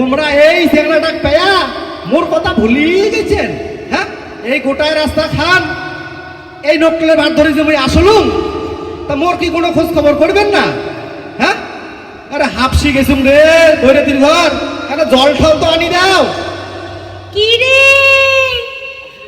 তোমরা এই সেগড়াটা পেয়া মোর কথা ভুলিয়ে গেছেন? হ্যাঁ? এই গোটায় রাস্তা খান। এই নকলে ভাত ধরে যে আসলুম তা মোর কি কোনো খোঁজ খবর করবেন না? হ্যাঁ? আরে হাফসি গেছুম রে ধরে দিন ঘর আরে জল ঠল তো আনি দাও। কি রে?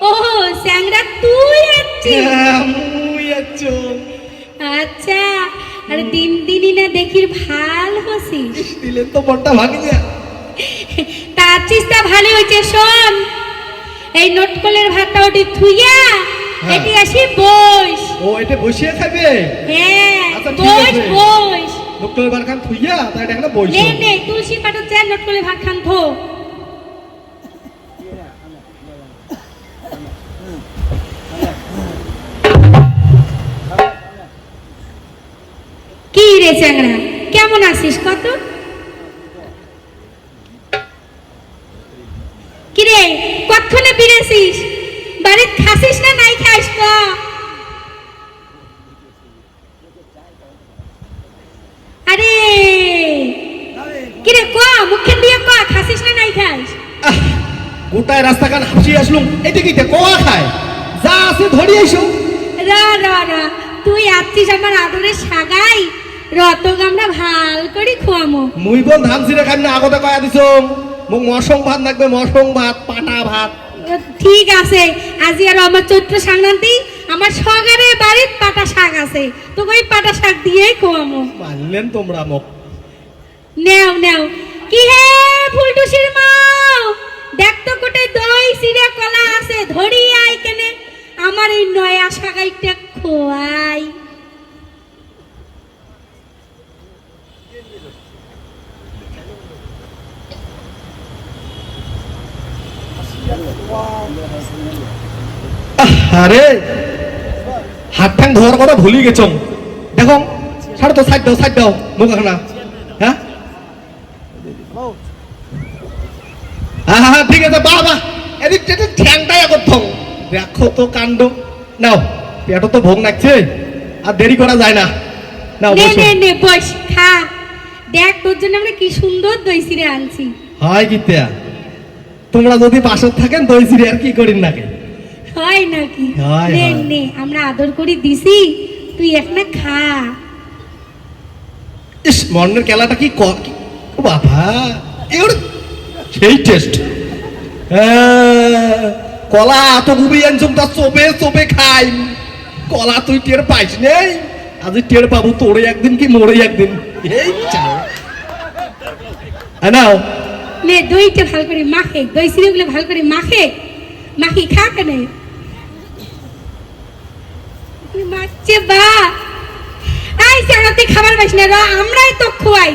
ও স্যাংরা তুই আছিস? হ্যাঁ, মুই আছো। আচ্ছা আরে দিন দিনই না দেখির ভালো হসিস। দিলে তো বড়টা ভাঙি যায় ভালো হয়েছে শোন। এই নোটকলের ভাতটা ওটি থুইয়া হ্যাঁ। এটি আসি বস ও এটা বসিয়ে খাবে? হ্যাঁ আচ্ছা, আছে। বস নকলের বার খান থুইয়া তাই এটা একটা বইছ নে নে তুলসী পাতা চেয়ার নোটকলের ভাত খান থো কি রে চ্যাংড়া কেমন আছিস কত কিরে কতক্ষণে ফিরেছিস বাড়িত খাসিস না নাই খাস ক আরে কিরে ক মুখে দিয়ে ক খাসিস না নাই খাস আহ, গোটায় রাস্তা খান হাসি আসলুম। এটা কি কোয়া খায়? যা আছে ধরি আইসো। রা রা রা। তুই আছিস আমার আদরের সাগাই। রতক আমরা ভালো করে খোয়ামো। মুই বল ধান সিরে খাই না আগতে কয়া দিছম। মোক মসং ভাত লাগবে মসং ভাত পাটা ভাত। ঠিক আছে। আজি আর আমার চৈত্র সংক্রান্তি আমার সগারে বাড়ির পাটা শাক আছে। তোকে ওই পাটা শাক দিয়েই খোয়ামো। মানলেন তোমরা মোক। নেও নেও। কি হে ফুলটুসির মা? দেখ তো কোটে দই, সিরা, কলা আছে, ধরি আই কেনে। আমার এই নয়া শাগাইটা খোয়াই। আরে হাত ঠাং ধোয়ার কথা ভুলি গেছম দেখো ছাড়ো তো, সাইড দাও সাইড দাও মুখ না হ্যাঁ? বাহ বাহ এদিক থেকে ঠ্যাংটাই থং দেখো তো কাণ্ড। নাও পেটো তো ভোগ লাগছে আর দেরি করা যায় না। নাও নে নে নে বস খা। দেখ তোর জন্য আমরা কি সুন্দর দই সিরে আনছি। হয় কিত্তা তোমরা যদি পাশে থাকেন দই সিরি আর কি করিন নাকি? হয় নাকি? নে নে আমরা আদর করে দিছি। তুই একটা খা। ইস মর্নের খেলাটা কি বাবা এর সেই টেস্ট কলা তো গুবি আনছুম তা চোপে চোপে খাই। কলা তুই টের পাইস নেই? আজ টের পাবো, তোরে একদিন কি মোরে একদিন। এই নাও। নে, দইটা ভালো করে মাখে। দই সিরেগুলো ভালো করে মাখে। মাখি খা কেনে। মারছে বা। আই সারাতে খাবার পাইস না র, আমরাই তো খোয়াই।